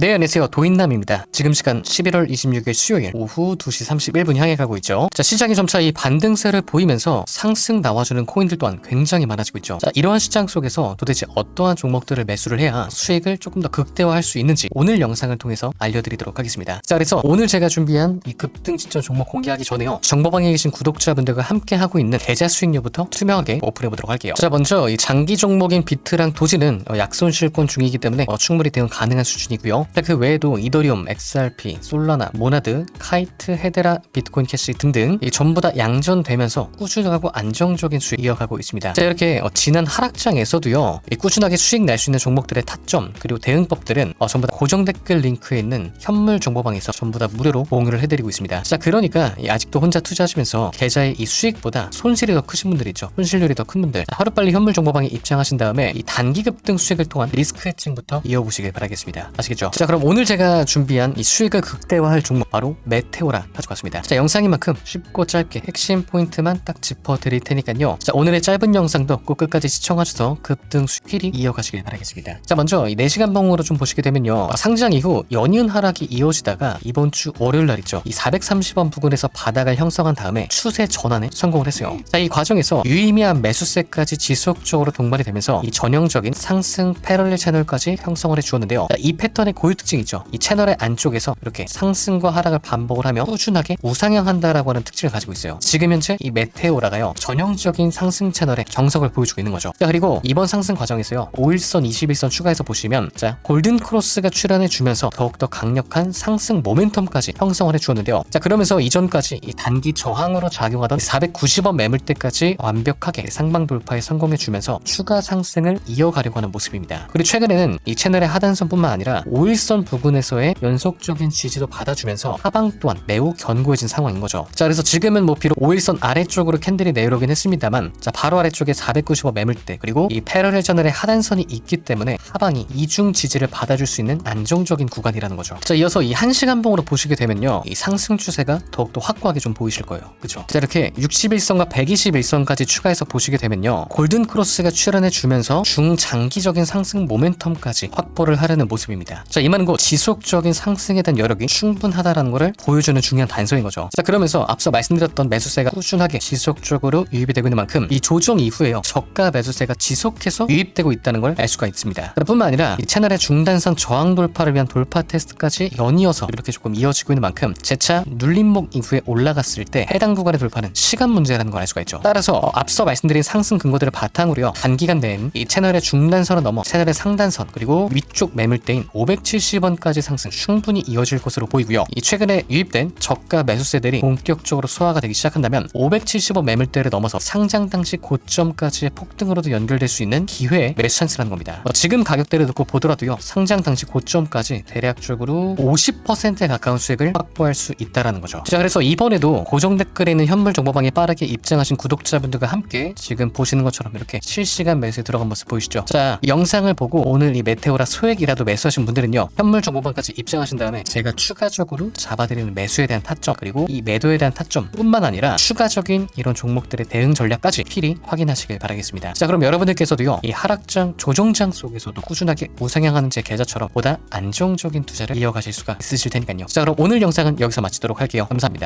네, 안녕하세요. 도인남입니다. 지금 시간 11월 26일 수요일 오후 2시 31분 향해 가고 있죠. 자, 시장이 점차 이 반등세를 보이면서 상승 나와주는 코인들 또한 굉장히 많아지고 있죠. 자, 이러한 시장 속에서 도대체 어떠한 종목들을 매수를 해야 수익을 조금 더 극대화할 수 있는지 오늘 영상을 통해서 알려드리도록 하겠습니다. 자, 그래서 오늘 제가 준비한 이 급등 지점 종목 공개하기 전에요. 정보방에 계신 구독자분들과 함께 하고 있는 계좌 수익률부터 투명하게 오픈해 보도록 할게요. 자, 먼저 이 장기 종목인 비트랑 도지는 어, 약손실권 중이기 때문에 어, 충분히 대응 가능한 수준이고요. 자, 그 외에도 이더리움, XRP, 솔라나, 모나드, 카이트, 헤데라, 비트코인 캐시 등등 이 전부 다 양전되면서 꾸준하고 안정적인 수익 이어가고 있습니다. 자, 이렇게 어, 지난 하락장에서도요. 이 꾸준하게 수익 낼수 있는 종목들의 타점 그리고 대응법들은 어, 전부 다 고정 댓글 링크에 있는 현물 정보방에서 전부 다 무료로 공유를 해드리고 있습니다. 자, 그러니까 이 아직도 혼자 투자하시면서 계좌의 이 수익보다 손실이 더 크신 분들 있죠. 손실률이 더 큰 분들 자, 하루빨리 현물 정보방에 입장하신 다음에 이 단기 급 등 수익을 통한 리스크 해칭부터 이어보시길 바라겠습니다. 아시겠죠? 자, 그럼 오늘 제가 준비한 이 수익을 극대화할 종목 바로 메테오라 가져왔습니다. 자, 영상인 만큼 쉽고 짧게 핵심 포인트만 딱 짚어드릴 테니까요. 자, 오늘의 짧은 영상도 꼭 끝까지 시청하셔서 급등 수익이 이어가시길 바라겠습니다. 자, 먼저 이 4시간 봉으로 좀 보시게 되면요. 아, 상장 이후 연이은 하락이 이어지다가 이번 주 월요일 날 있죠. 이 430원 부근에서 바닥을 형성한 다음에 추세 전환에 성공을 했어요. 자, 이 과정에서 유의미한 매수세까지 지속적으로 동반이 되면서 이 전형적인 상승 패럴렐 채널까지 형성을 해 주었는데요. 자, 이 패턴의 고유 특징이 있죠. 이 채널의 안쪽에서 이렇게 상승과 하락을 반복을 하며 꾸준하게 우상향한다라고 하는 특징을 가지고 있어요. 지금 현재 이 메테오라가요. 전형적인 상승 채널의 정석을 보여주고 있는 거죠. 자, 그리고 이번 상승 과정에서요. 5일선, 21선 추가해서 보시면 자, 골든 크로스가 출현해 주면서 더욱더 강력한 상승 모멘텀까지 형성을 해 주었는데요. 자, 그러면서 이전까지 이 단기 저항으로 작용하던 490원 매물대까지 완벽하게 상방 돌파에 성공해 주면서 추가 상승을 이어가려고 하는 모습입니다. 그리고 최근에는 이 채널의 하단선뿐만 아니라 5일 선 부근에서의 연속적인 지지도 받아주면서 하방 또한 매우 견고해진 상황인 거죠. 자, 그래서 지금은 뭐 비록 5일선 아래쪽으로 캔들이 내려오긴 했습니다만 자, 바로 아래쪽에 495 매물대 그리고 이 패러렐 채널의 하단선이 있기 때문에 하방이 이중 지지를 받아줄 수 있는 안정적인 구간이라는 거죠. 자, 이어서 이 1시간 봉으로 보시게 되면요. 이 상승 추세가 더욱더 확고하게 좀 보이실 거예요. 그죠? 자, 이렇게 61선과 121선까지 추가해서 보시게 되면요. 골든 크로스가 출현해 주면서 중장기적인 상승 모멘텀까지 확보를 하려는 모습입니다. 자, 이만고 지속적인 상승에 대한 여력이 충분하다라는 것을 보여주는 중요한 단서인 거죠. 자, 그러면서 앞서 말씀드렸던 매수세가 꾸준하게 지속적으로 유입이 되고 있는 만큼 이 조정 이후에요. 저가 매수세가 지속해서 유입되고 있다는 걸 알 수가 있습니다. 뿐만 아니라 이 채널의 중단선 저항 돌파를 위한 돌파 테스트까지 연이어서 이렇게 조금 이어지고 있는 만큼 재차 눌림목 이후에 올라갔을 때 해당 구간의 돌파는 시간 문제라는 걸 알 수가 있죠. 따라서 어, 앞서 말씀드린 상승 근거들을 바탕으로요. 단기간 내엔 이 채널의 중단선을 넘어 채널의 상단선 그리고 위쪽 매물대인 570원까지 상승 충분히 이어질 것으로 보이고요. 이 최근에 유입된 저가 매수세들이 본격적으로 소화가 되기 시작한다면 570원 매물대를 넘어서 상장 당시 고점까지의 폭등으로도 연결될 수 있는 기회의 매수 찬스라는 겁니다. 어, 지금 가격대를 놓고 보더라도요. 상장 당시 고점까지 대략적으로 50%에 가까운 수익을 확보할 수 있다라는 거죠. 자, 그래서 이번에도 고정 댓글에 있는 현물 정보방에 빠르게 입장하신 구독자분들과 함께 지금 보시는 것처럼 이렇게 실시간 매수에 들어간 모습 보이시죠? 자, 이 영상을 보고 오늘 이 메테오라 소액이라도 매수하신 분들은요. 현물 정보방까지 입장하신 다음에 제가 추가적으로 잡아드리는 매수에 대한 타점 그리고 이 매도에 대한 타점뿐만 아니라 추가적인 이런 종목들의 대응 전략까지 필히 확인하시길 바라겠습니다. 자, 그럼 여러분들께서도요. 이 하락장 조정장 속에서도 꾸준하게 우상향하는 제 계좌처럼 보다 안정적인 투자를 이어가실 수가 있으실 테니까요. 자, 그럼 오늘 영상은 여기서 마치도록 할게요. 감사합니다.